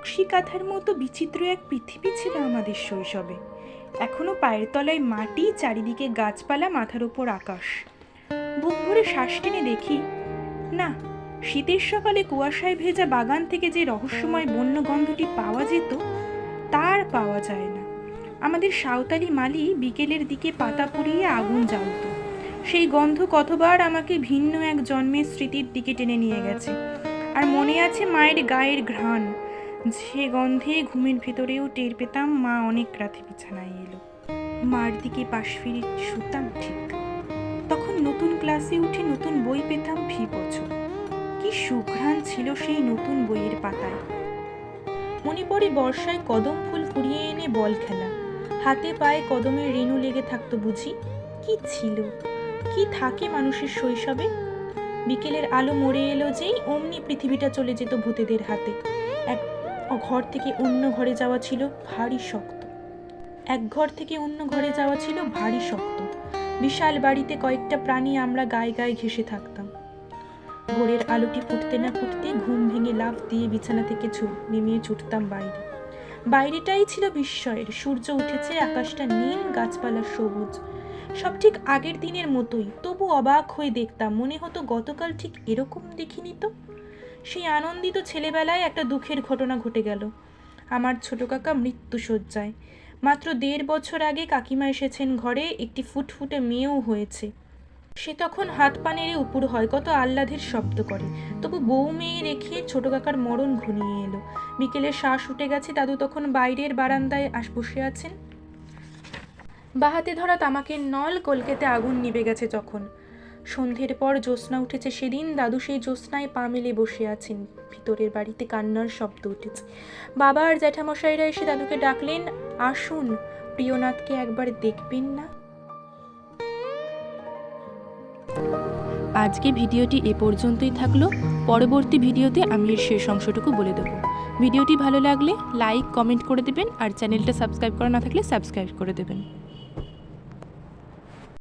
কাঁথার মতো বিচিত্র এক পৃথিবী ছিল আমাদের শৈশবে। এখনও পায়ের তলায় মাটি, চারিদিকে গাছপালা, মাথার ওপর আকাশ। বুক ভরে শ্বাস টেনে দেখি, না, শীতের সকালে কুয়াশায় ভেজা বাগান থেকে যে রহস্যময় বন্য গন্ধটি পাওয়া যেত তার পাওয়া যায় না। আমাদের সাঁওতালি মালি বিকেলের দিকে পাতা পুড়িয়ে আগুন জ্বালত। সেই গন্ধ কতবার আমাকে ভিন্ন এক জন্মের স্মৃতির দিকে টেনে নিয়ে গেছে। আর মনে আছে মায়ের গায়ের ঘ্রাণ যে গন্ধে ঘুমের ভেতরেও টের পেতাম মা অনেক রাতে বিছানায় এলো। মার দিকে পাশ ফিরে শুতাম ঠিক। তখন নতুন ক্লাসে উঠে নতুন বই পেতাম ফি বছর। কি সুঘ্রাণ ছিল সেই নতুন বইয়ের পাতায়। মনে পড়ে বর্ষায় কদম ফুল কুড়িয়ে এনে বল খেলা। হাতে পায়ে কদমের রেণু লেগে থাকতো বুঝি। কি ছিল? কি থাকে মানুষের শৈশবে? বিকেলের আলো মরে এলো যেই অমনি পৃথিবীটা চলে যেত ভূতেদের হাতে। এক ঘর থেকে অন্য ঘরে যাওয়া ছিল ভারী শক্ত। এক ঘর থেকে অন্য ঘরে যাওয়া ছিল ভারী শক্ত। বিশাল বাড়িতে কয়েকটা প্রাণী আমরা গায়ে গায়ে ঘেসে থাকতাম। ভোরের আলোটি ফুটতে না ফুটতে ঘুম ভেঙে লাফ দিয়ে বিছানা থেকে নেমে ছুটতাম বাইরে। বাইরেটাই ছিল বিস্ময়ের। সূর্য উঠেছে, আকাশটা নীল, গাছপালা সবুজ। সব ঠিক আগের দিনের মতোই। তবু অবাক হয়ে দেখতাম, মনে হতো গতকাল ঠিক এরকম দেখিনি তো। সেই আনন্দিত ছেলেবেলায় একটা দুঃখের ঘটনা ঘটে গেল। আমার ছোট কাকা মৃত্যু শয্যায়। মাত্র দেড় বছর আগে কাকিমা এসেছেন ঘরে, একটি ফুটফুটে মেয়েও হয়েছে। সে তখন হাত পা নেড়ে উপুর হয়, কত আহ্লাদের শব্দ করে। তবু বউ মেয়ে রেখে ছোট কাকার মরণ ঘনিয়ে এলো। বিকেলে শ্বাস উঠে গেছে, দাদু তখন বাইরের বারান্দায় আস, বসে আছেন। বাহাতে ধরা তামাকের নল কলকেতে আগুন নিভে গেছে যখন সন্ধ্যের পর জ্যোৎস্না উঠেছে সেদিন। দাদু সেই জ্যোৎস্নায় পা মেলে বসে আছেন। ভিতরের বাড়িতে কান্নার শব্দ উঠেছে। বাবা আর জ্যাঠামশাইরা এসে দাদুকে ডাকলেন, আসুন, প্রিয়নাথকে একবার দেখবেন না? আজকে ভিডিওটি এ পর্যন্তই থাকল। পরবর্তী ভিডিওতে আমি এর শেষ অংশটুকু বলে দেবো। ভিডিওটি ভালো লাগলে লাইক, কমেন্ট করে দেবেন আর চ্যানেলটা সাবস্ক্রাইব করা না থাকলে সাবস্ক্রাইব করে দেবেন।